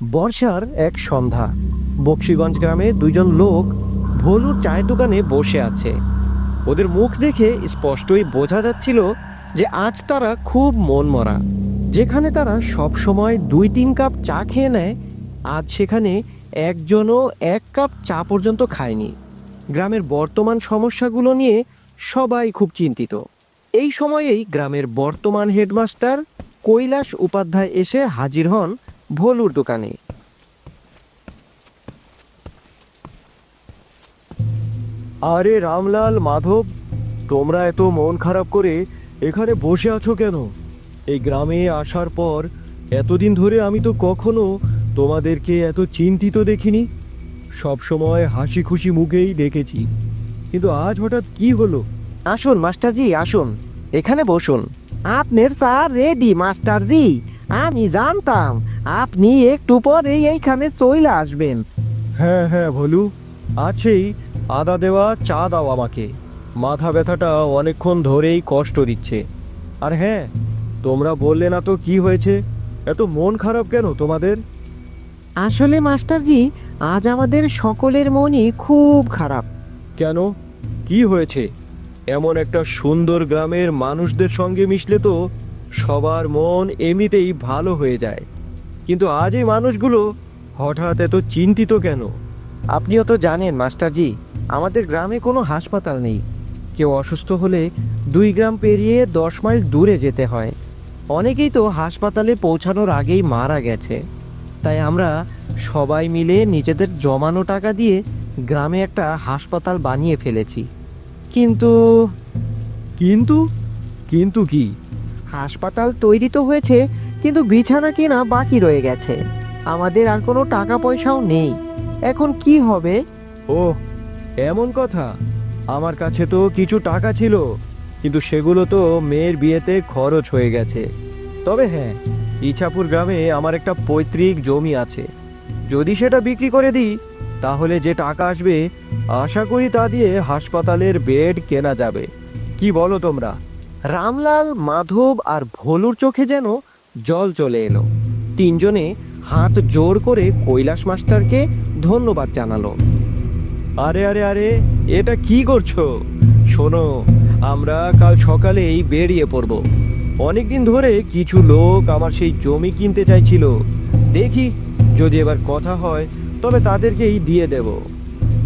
বর্ষার এক সন্ধ্যা। বক্সিগঞ্জ গ্রামে দুইজন লোক ভলুর চায়ের দোকানে বসে আছে। ওদের মুখ দেখে স্পষ্টই বোঝা যাচ্ছিল যে আজ তারা খুব মন মরা যেখানে তারা সব সময় দুই তিন কাপ চা খেয়ে নেয়, আজ সেখানে একজনও এক কাপ চা পর্যন্ত খায়নি। গ্রামের বর্তমান সমস্যাগুলো নিয়ে সবাই খুব চিন্তিত। এই সময়েই গ্রামের বর্তমান হেডমাস্টার কৈলাস উপাধ্যায় এসে হাজির হন ভোলুর দোকানে। আরে রামলাল মাধব তোমরা এত মন খারাপ করে এখানে বসে আছো কেন? এই গ্রামে আসার পর এতদিন ধরে আমি তো কখনো তোমাদেরকে এত চিন্তিত দেখিনি। সব সময় হাসি খুশি মুখেই দেখেছি। কিন্তু আজ হঠাৎ কি হলো? আসুন মাস্টারজি আসুন। এখানে বসুন। আপনার স্যার রেডি মাস্টারজি। আমি জানতাম আপনি একটু পরেই এইখানে চলে আসবেন। হ্যাঁ হ্যাঁ ভলু। আছেই আদা দেওয়া চা দাও আমাকে। মাথা ব্যথাটা অনেকক্ষণ ধরেই কষ্ট দিচ্ছে। আর হ্যাঁ তোমরা বললে না তো কি হয়েছে? এত মন খারাপ কেন তোমাদের? আসলে মাস্টারজি আজ আমাদের সকলের মনই খুব খারাপ। কেন? কি হয়েছে? এমন একটা সুন্দর গ্রামের মানুষদের সঙ্গে মিশলে তো সবার মন এমনিতেই ভালো হয়ে যায়। কিন্তু আজ এই মানুষগুলো হঠাৎ এত চিন্তিত কেন? আপনিও তো জানেন মাস্টারজি আমাদের গ্রামে কোনো হাসপাতাল নেই। কেউ অসুস্থ হলে দুই গ্রাম পেরিয়ে দশ মাইল দূরে যেতে হয়। অনেকেই তো হাসপাতালে পৌঁছানোর আগেই মারা গেছে। তাই আমরা সবাই মিলে নিজেদের জমানো টাকা দিয়ে গ্রামে একটা হাসপাতাল বানিয়ে ফেলেছি। কিন্তু কিন্তু? কিন্তু কি? হাসপাতাল তৈরি তো হয়েছে, কিন্তু বিছানা কেনা বাকি রয়ে গেছে। আমাদের আর কোনো টাকা পয়সাও নেই। এখন কি হবে? ও এমন কথা। আমার কাছে তো কিছু টাকা ছিল, কিন্তু সেগুলো তো মেয়ের বিয়েতে খরচ হয়ে গেছে। তবে হ্যাঁ ইছাপুর গ্রামে আমার একটা পৈতৃক জমি আছে। যদি সেটা বিক্রি করে দিই, তাহলে যে টাকা আসবে, আশা করি তা দিয়ে হাসপাতালের বেড কেনা যাবে। কি বলো তোমরা? রামলাল, মাধব আর ভোলুর চোখে যেন জল চলে এলো। তিনজনে হাত জোর করে কৈলাস মাস্টারকে ধন্যবাদ জানালো। আরে আরে আরে, এটা কি করছ? শোনো, আমরা কাল সকালেই বেরিয়ে পড়ব। অনেকদিন ধরে কিছু লোক আমার সেই জমি কিনতে চাইছিল। দেখি, যদি এবার কথা হয়, তবে তাদেরকেই দিয়ে দেব।